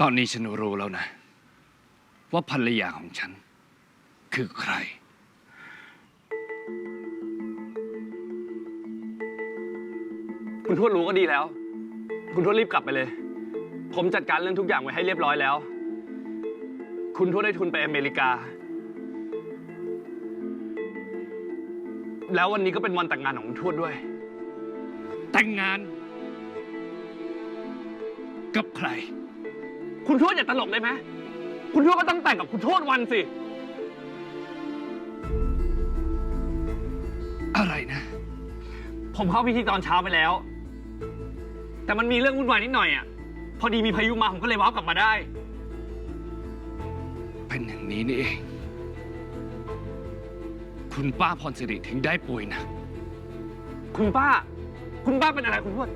ตอนนี้ฉันรู้แล้วนะ ว่าภรรยาของฉัน คือใคร คุณทวดรู้ก็ดีแล้ว คุณทวดรีบกลับไปเลย ผมจัดการเรื่องทุกอย่างไว้ให้เรียบร้อยแล้ว คุณทวดได้ทุนไปอเมริกา แล้ววันนี้ก็เป็นวันแต่งงานของคุณทวดด้วย แต่งงาน กับใคร คุณทวดอย่าตลกได้ไหมคุณทวดก็ต้องแต่งกับคุณทวดวันสิ อะไรนะ ผมเข้าพิธีตอนเช้าไปแล้ว แต่มันมีเรื่องวุ่นวายนิดหน่อยอะ พอดีมีพายุมาผมก็เลยว้าวกลับมาได้ เป็นอย่างนี้นี่เอง คุณป้าพรสิริถึงได้ป่วยหนะ คุณป้า คุณป้าเป็นอะไรคุณทวด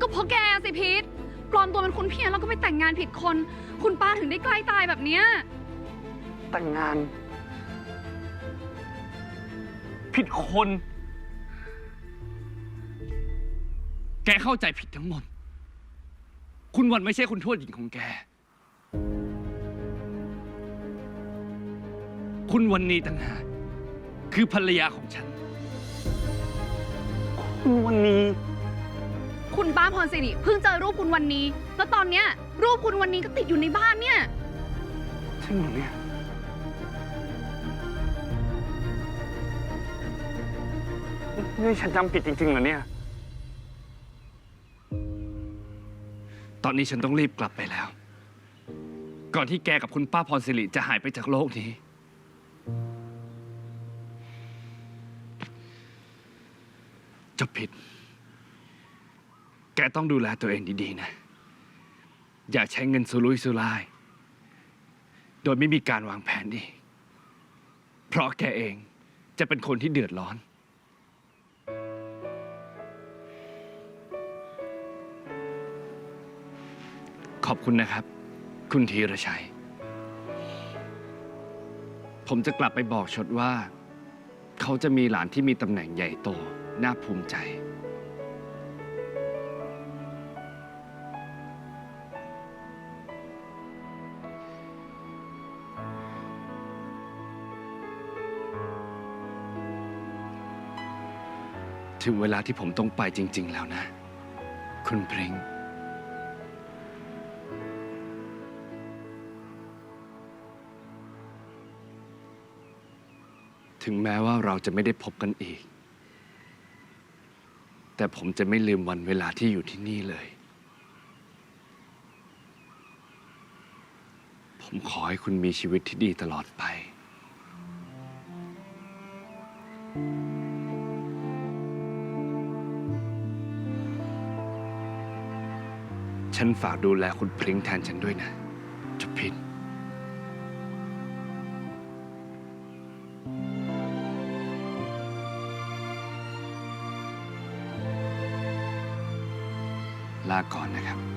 ก็เพราะแกสิพีท ปลอมตัวเป็นคุณเพียรแล้วก็ไปแต่งงานผิดคน คุณป้าถึงได้ใกล้ตายแบบเนี้ย แต่งงาน ผิดคน แกเข้าใจผิดทั้งหมด คุณวันไม่ใช่คุณทวดหญิงของแก คุณวันนี้ต่างหากคือภรรยาของฉัน คุณวันนี้ คุณป้าพรสิริเพิ่งเจอรูปคุณวันนี้ แล้วตอนเนี้ยรูปคุณวันนี้ก็ติดอยู่ในบ้านเนี่ย จริงเหรอเนี่ย นี่ฉันจำผิดจริงๆเหรอเนี่ย ตอนนี้ฉันต้องรีบกลับไปแล้ว ก่อนที่แกกับคุณป้าพรสิริจะหายไปจากโลกนี้ จะผิด แกต้องดูแลตัวเองดีๆนะ อย่าใช้เงินสุรุ่ยสุร่าย โดยไม่มีการวางแผนดี เพราะแกเองจะเป็นคนที่เดือดร้อน ขอบคุณนะครับ คุณธีรชัย ผมจะกลับไปบอกชดว่า เขาจะมีหลานที่มีตำแหน่งใหญ่โต น่าภูมิใจ ถึงเวลาที่ผมต้องไปจริง ๆ แล้วนะ คุณพริงถึงแม้ว่าเราจะไม่ได้พบกันอีก แต่ผมจะไม่ลืมวันเวลาที่อยู่ที่นี่เลย ผมขอให้คุณมีชีวิตที่ดีตลอดไป ฉันฝากดูแลคุณพริ้งแทนฉันด้วยนะจะพิน ลาก่อนนะครับ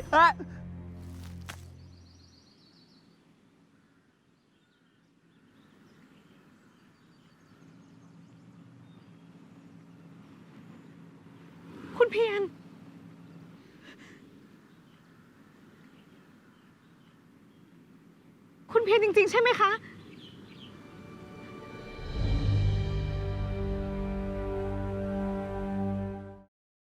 คุณเพียรคุณเพียรจริง ๆ ใช่ไหมคะ